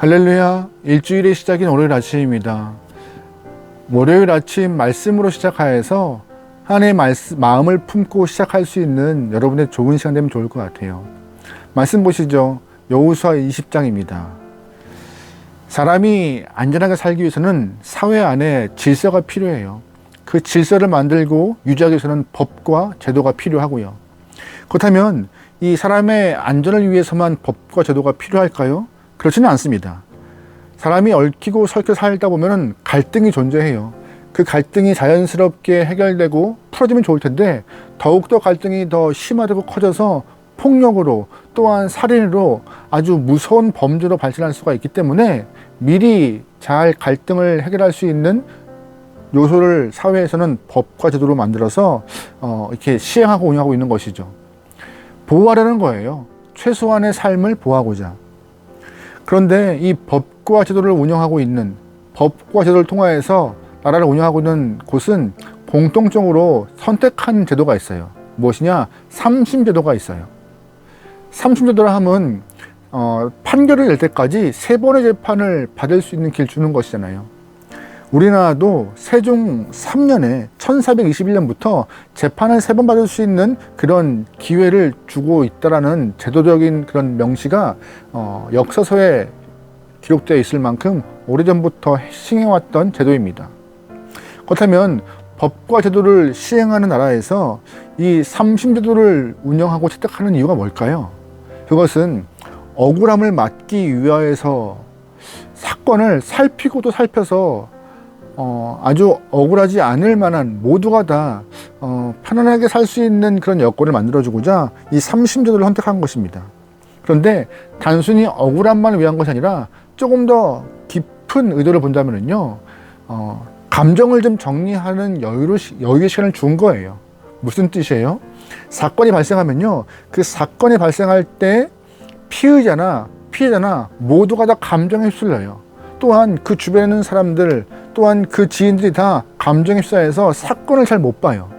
할렐루야 일주일의 시작인 월요일 아침입니다. 월요일 아침 말씀으로 시작하여서 하나님의 말씀, 마음을 품고 시작할 수 있는 여러분의 좋은 시간 되면 좋을 것 같아요. 말씀 보시죠. 여호수아 20장입니다. 사람이 안전하게 살기 위해서는 사회 안에 질서가 필요해요. 그 질서를 만들고 유지하기 위해서는 법과 제도가 필요하고요. 그렇다면 이 사람의 안전을 위해서만 법과 제도가 필요할까요? 그렇지는 않습니다. 사람이 얽히고 설켜 살다 보면 갈등이 존재해요. 그 갈등이 자연스럽게 해결되고 풀어지면 좋을 텐데 더욱더 갈등이 더 심화되고 커져서 폭력으로 또한 살인으로 아주 무서운 범죄로 발전할 수가 있기 때문에 미리 잘 갈등을 해결할 수 있는 요소를 사회에서는 법과 제도로 만들어서 어, 이렇게 시행하고 운영하고 있는 것이죠. 보호하려는 거예요. 최소한의 삶을 보호하고자. 그런데 이 법과 제도를 운영하고 있는 법과 제도를 통하여서 나라를 운영하고 있는 곳은 공통적으로 선택한 제도가 있어요. 무엇이냐? 삼심제도가 있어요. 삼심제도라 함은 어, 판결을 낼 때까지 세 번의 재판을 받을 수 있는 길 주는 것이잖아요. 우리나라도 세종 3년에 1421년부터 재판을 세 번 받을 수 있는 그런 기회를 주고 있다라는 제도적인 그런 명시가 어, 역사서에 기록되어 있을 만큼 오래전부터 시행해왔던 제도입니다. 그렇다면 법과 제도를 시행하는 나라에서 이 삼심제도를 운영하고 채택하는 이유가 뭘까요? 그것은 억울함을 막기 위하여서 사건을 살피고도 살펴서 어, 아주 억울하지 않을 만한 모두가 다 어, 편안하게 살 수 있는 그런 여건을 만들어주고자 이 삼심제도를 선택한 것입니다. 그런데 단순히 억울함만을 위한 것이 아니라 조금 더 깊은 의도를 본다면요, 어, 감정을 좀 정리하는 여유로, 여유의 시간을 준 거예요. 무슨 뜻이에요? 사건이 발생하면요, 그 사건이 발생할 때 피의자나 피해자나 모두가 다 감정에 휩쓸려요. 또한 그 주변에 있는 사람들, 또한 그 지인들이 다 감정에 휩싸여서 사건을 잘 못 봐요.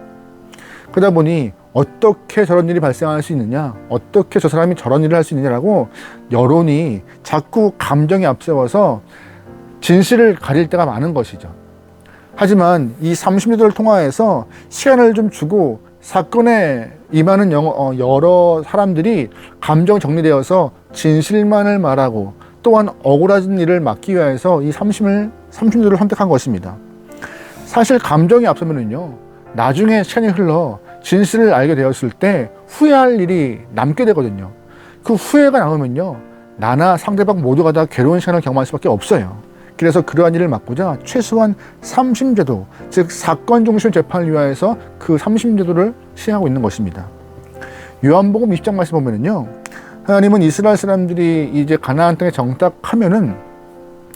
그러다 보니 어떻게 저런 일이 발생할 수 있느냐, 어떻게 저 사람이 저런 일을 할 수 있느냐라고 여론이 자꾸 감정에 앞세워서 진실을 가릴 때가 많은 것이죠. 하지만 이 30년을 통하여서 시간을 좀 주고 사건에 임하는 어, 여러 사람들이 감정 정리되어서 진실만을 말하고 또한 억울한 일을 막기 위해서 이 30을, 30년을 선택한 것입니다. 사실 감정이 앞서면은요, 나중에 시간이 흘러 진실을 알게 되었을 때 후회할 일이 남게 되거든요. 그 후회가 남으면요, 나나 상대방 모두가 다 괴로운 시간을 경험할 수밖에 없어요. 그래서 그러한 일을 막고자 최소한 3심제도, 즉 사건 중심 재판을 위하여서 그 3심제도를 시행하고 있는 것입니다. 요한복음 20장 말씀 보면은요, 하나님은 이스라엘 사람들이 이제 가나안 땅에 정착하면은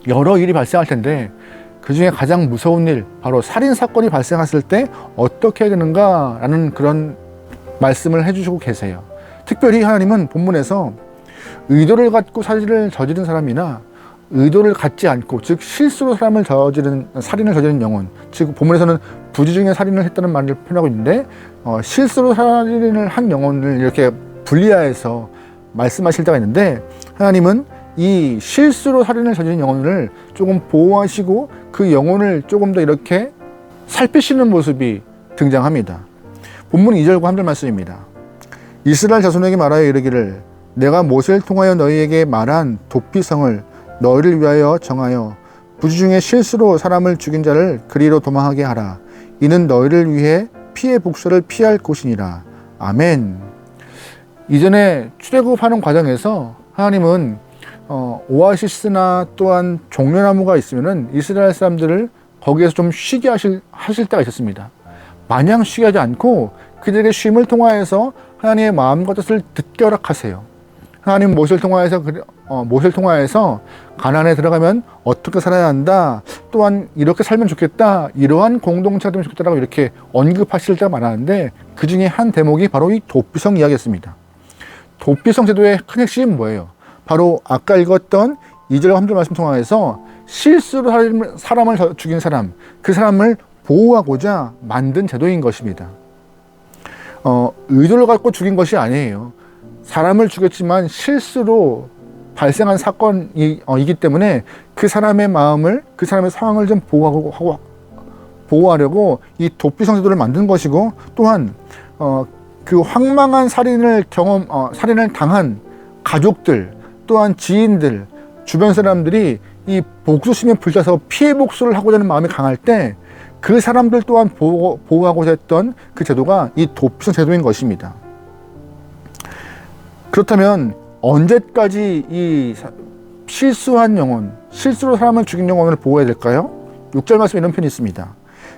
여러 일이 발생할 텐데 그 중에 가장 무서운 일, 바로 살인 사건이 발생했을 때 어떻게 해야 되는가라는 그런 말씀을 해주시고 계세요. 특별히 하나님은 본문에서 의도를 갖고 살인을 저지른 사람이나 의도를 갖지 않고 즉 실수로 사람을 저지른 살인을 저지른 영혼 즉 본문에서는 부지 중에 살인을 했다는 말을 표현하고 있는데 어, 실수로 살인을 한 영혼을 이렇게 분리하여서 말씀하실 때가 있는데 하나님은 이 실수로 살인을 저지른 영혼을 조금 보호하시고 그 영혼을 조금 더 이렇게 살피시는 모습이 등장합니다. 본문 2절과 3절 말씀입니다. 이스라엘 자손에게 말하여 이르기를 내가 모세를 통하여 너희에게 말한 도피성을 너희를 위하여 정하여 부지 중에 실수로 사람을 죽인 자를 그리로 도망하게 하라. 이는 너희를 위해 피해 복수를 피할 곳이니라. 아멘. 이전에 출애굽하는 과정에서 하나님은 어, 오아시스나 또한 종려나무가 있으면은 이스라엘 사람들을 거기에서 좀 쉬게 하실, 하실 때가 있었습니다. 마냥 쉬게 하지 않고 그들에게 쉼을 통하여서 하나님의 마음과 뜻을 듣게 허락하세요. 하나님 모세를 통하여서 어, 모세를 통하여서 가난에 들어가면 어떻게 살아야 한다. 또한 이렇게 살면 좋겠다. 이러한 공동체가 되면 좋겠다라고 이렇게 언급하실 때가 많았는데 그 중에 한 대목이 바로 이 도피성 이야기였습니다. 도피성 제도의 큰 핵심은 뭐예요? 바로 아까 읽었던 2절 3절 말씀 통하여서 실수로 사람을 죽인 사람, 그 사람을 보호하고자 만든 제도인 것입니다. 어, 의도를 갖고 죽인 것이 아니에요. 사람을 죽였지만 실수로 발생한 사건이기 때문에 그 사람의 마음을 그 사람의 상황을 좀 보호하고 하고 보호하려고 이 도피 성세도를 만든 것이고 또한 어, 그 황망한 살인을 경험 어, 살인을 당한 가족들 또한 지인들 주변 사람들이 이 복수심에 불타서 피해 복수를 하고자 하는 마음이 강할 때 그 사람들 또한 보호, 보호하고자 했던 그 제도가 이 도피성 제도인 것입니다. 그렇다면 언제까지 이 사- 실수한 영혼, 실수로 사람을 죽인 영혼을 보호해야 될까요? 6절 말씀에 이런 편이 있습니다.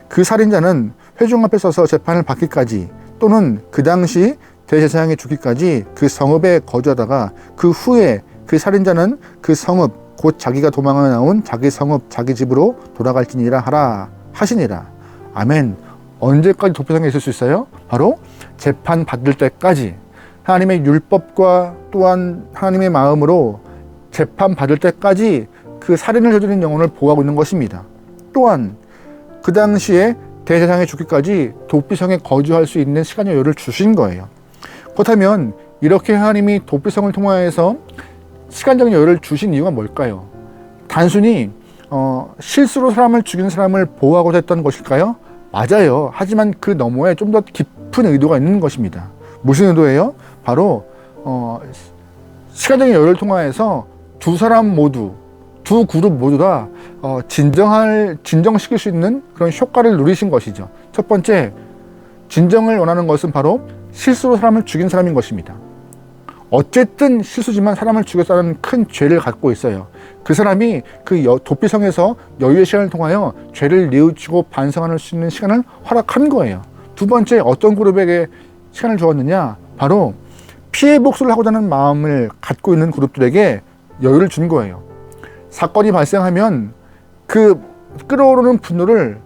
그 살인자는 회중 앞에 서서 재판을 받기까지 또는 그 당시 대제사장이 죽기까지 그 성읍에 거주하다가 그 후에 그 살인자는 그 성읍 곧 자기가 도망을 나온 자기 성읍 자기 집으로 돌아갈지니라 하라 하시니라 아멘 언제까지 도피성에 있을 수 있어요? 바로 재판 받을 때까지 하나님의 율법과 또한 하나님의 마음으로 재판 받을 때까지 그 살인을 저지른 영혼을 보호하고 있는 것입니다. 또한 그 당시에 대제사장이 죽기까지 도피성에 거주할 수 있는 시간의 여유를 주신 거예요. 그렇다면 이렇게 하나님이 도피성을 통하여서 시간적인 여유를 주신 이유가 뭘까요? 단순히 어, 실수로 사람을 죽인 사람을 보호하고자 했던 것일까요? 맞아요. 하지만 그 너머에 좀 더 깊은 의도가 있는 것입니다. 무슨 의도예요? 바로 어, 시간적인 여유를 통하여서 두 사람 모두 두 그룹 모두 다 어, 진정할 진정시킬 수 있는 그런 효과를 누리신 것이죠. 첫 번째 진정을 원하는 것은 바로 실수로 사람을 죽인 사람인 것입니다. 어쨌든 실수지만 사람을 죽였다는 큰 죄를 갖고 있어요. 그 사람이 그 여- 도피성에서 여유의 시간을 통하여 죄를 뉘우치고 반성할 수 있는 시간을 허락한 거예요. 두 번째 어떤 그룹에게 시간을 주었느냐? 바로 피해 복수를 하고자 하는 마음을 갖고 있는 그룹들에게 여유를 준 거예요. 사건이 발생하면 그 끓어오르는 분노를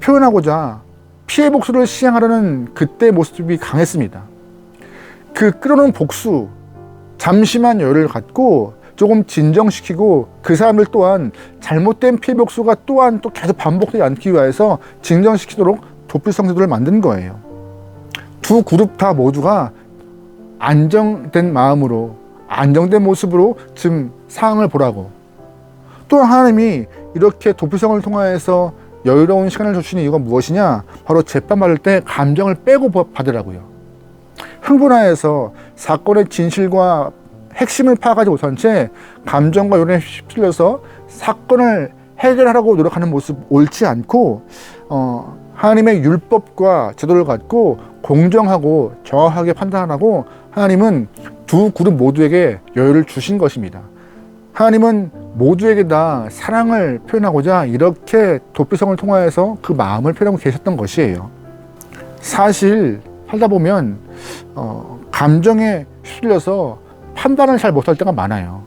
표현하고자 피해 복수를 시행하려는 그때 모습이 강했습니다. 그 끓어오르는 복수, 잠시만 여유를 갖고 조금 진정시키고 그 사람들 또한 잘못된 피해 복수가 또한 또 계속 반복되지 않기 위해서 진정시키도록 도피성 제도를 만든 거예요. 두 그룹 다 모두가 안정된 마음으로 안정된 모습으로 지금 상황을 보라고. 또 하나님이 이렇게 도피성을 통하여서 여유로운 시간을 주시는 이유가 무엇이냐? 바로 재판 받을 때 감정을 빼고 받으라고요 흥분하여서 사건의 진실과 핵심을 파악하지 못한 채 감정과 요령에 휩쓸려서 사건을 해결하려고 노력하는 모습 옳지 않고 어, 하나님의 율법과 제도를 갖고 공정하고 정확하게 판단하고 하나님은 두 그룹 모두에게 여유를 주신 것입니다. 하나님은 모두에게 다 사랑을 표현하고자 이렇게 도피성을 통하여서 그 마음을 표현하고 계셨던 것이에요. 사실 살다 보면 어, 감정에 휩쓸려서 판단을 잘 못할 때가 많아요.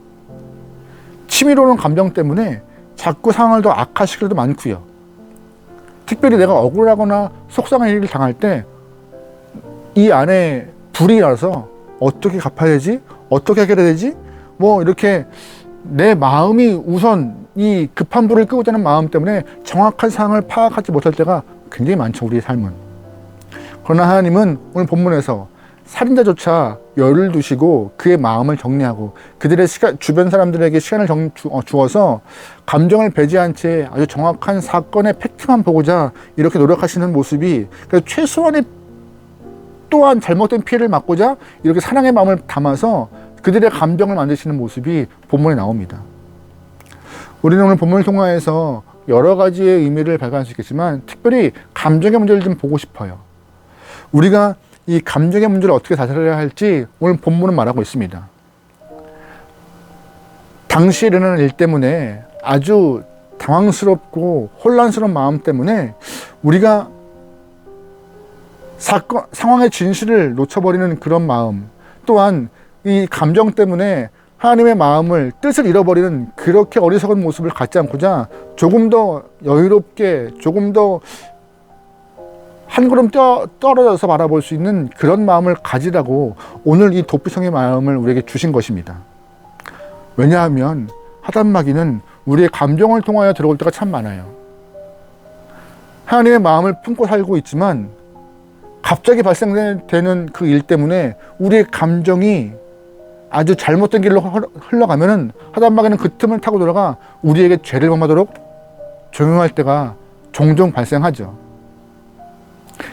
치밀어오는 감정 때문에 자꾸 상황을 더 악화시킬 때도 많고요. 특별히 내가 억울하거나 속상한 일을 당할 때 이 안에 불이 나서 어떻게 갚아야 되지? 어떻게 해결해야 되지? 뭐 이렇게 내 마음이 우선 이 급한 불을 끄고자 하는 마음 때문에 정확한 상황을 파악하지 못할 때가 굉장히 많죠, 우리의 삶은. 그러나 하나님은 오늘 본문에서 살인자조차 열을 두시고 그의 마음을 정리하고 그들의 시간, 주변 사람들에게 시간을 정, 주, 어, 주어서 감정을 배제한 채 아주 정확한 사건의 팩트만 보고자 이렇게 노력하시는 모습이 그러니까 최소한의 또한 잘못된 피해를 막고자 이렇게 사랑의 마음을 담아서 그들의 감정을 만드시는 모습이 본문에 나옵니다. 우리는 오늘 본문을 통하여서 여러 가지의 의미를 발견할 수 있겠지만 특별히 감정의 문제를 좀 보고 싶어요. 우리가 이 감정의 문제를 어떻게 다스려야 할지 오늘 본문은 말하고 있습니다. 당시에 일어나는 일 때문에 아주 당황스럽고 혼란스러운 마음 때문에 우리가 사건, 상황의 진실을 놓쳐버리는 그런 마음, 또한 이 감정 때문에 하나님의 마음을, 뜻을 잃어버리는 그렇게 어리석은 모습을 갖지 않고자 조금 더 여유롭게, 조금 더 한 걸음 떠, 떨어져서 바라볼 수 있는 그런 마음을 가지라고 오늘 이 도피성의 마음을 우리에게 주신 것입니다. 왜냐하면 하단마귀는 우리의 감정을 통하여 들어올 때가 참 많아요. 하나님의 마음을 품고 살고 있지만 갑자기 발생되는 그 일 때문에 우리의 감정이 아주 잘못된 길로 흘- 흘러가면은 하단막에는 그 틈을 타고 들어가 우리에게 죄를 범하도록 적용할 때가 종종 발생하죠.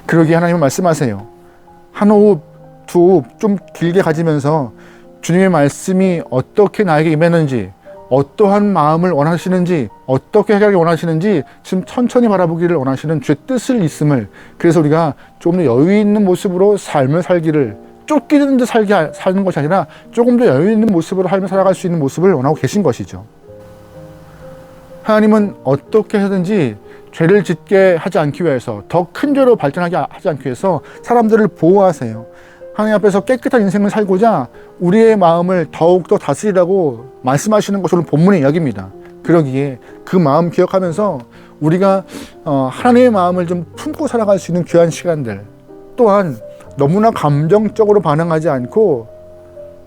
그러기에 하나님은 말씀하세요. 한 호흡, 두 호흡 좀 길게 가지면서 주님의 말씀이 어떻게 나에게 임했는지, 어떠한 마음을 원하시는지, 어떻게 해결하기 원하시는지 지금 천천히 바라보기를 원하시는 주의 뜻을 있음을 그래서 우리가 조금 더 여유 있는 모습으로 삶을 살기를 쫓기는 듯 살게 하- 사는 것이 아니라 조금 더 여유 있는 모습으로 삶을 살아갈 수 있는 모습을 원하고 계신 것이죠. 하나님은 어떻게 하든지 죄를 짓게 하지 않기 위해서 더 큰 죄로 발전하게 하지 않기 위해서 사람들을 보호하세요. 하나님 앞에서 깨끗한 인생을 살고자 우리의 마음을 더욱더 다스리라고 말씀하시는 것으로 본문의 이야기입니다. 그러기에 그 마음 기억하면서 우리가 어, 하나님의 마음을 좀 품고 살아갈 수 있는 귀한 시간들 또한 너무나 감정적으로 반응하지 않고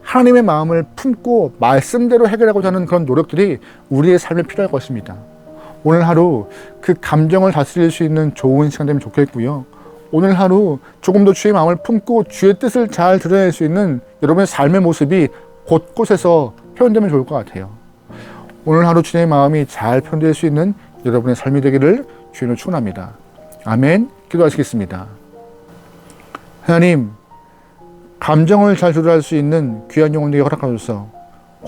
하나님의 마음을 품고 말씀대로 해결하고자 하는 그런 노력들이 우리의 삶에 필요할 것입니다. 오늘 하루 그 감정을 다스릴 수 있는 좋은 시간 되면 좋겠고요. 오늘 하루 조금 더 주의 마음을 품고 주의 뜻을 잘 드러낼 수 있는 여러분의 삶의 모습이 곳곳에서 표현되면 좋을 것 같아요. 오늘 하루 주님의 마음이 잘 표현될 수 있는 여러분의 삶이 되기를 주님을 축원합니다. 아멘. 기도하시겠습니다. 하나님, 감정을 잘 조절할 수 있는 귀한 영혼에게 허락하소서.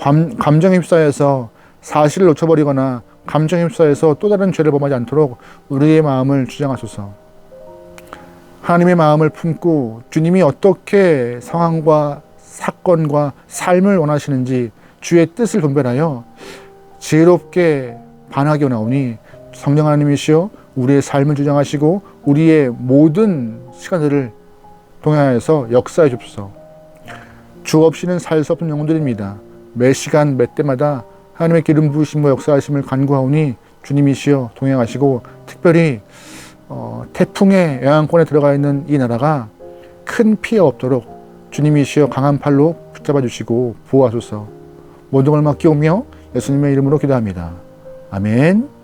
감, 감정에 휩싸여서 사실을 놓쳐버리거나 감정에 휩싸여서 또 다른 죄를 범하지 않도록 우리의 마음을 주장하소서. 하나님의 마음을 품고 주님이 어떻게 상황과 사건과 삶을 원하시는지 주의 뜻을 분별하여 지혜롭게 반하게 나오니 성령 하나님이시여 우리의 삶을 주장하시고 우리의 모든 시간들을 동행하여서 역사해 주옵소서. 주 없이는 살 수 없는 영혼들입니다. 매 시간 매 때마다 하나님의 기름 부으심과 역사하심을 간구하오니 주님이시여 동행하시고 특별히 어, 태풍의 영향권에 들어가 있는 이 나라가 큰 피해 없도록 주님이시여 강한 팔로 붙잡아 주시고 보호하소서. 모든 걸 맡기오며 예수님의 이름으로 기도합니다. 아멘.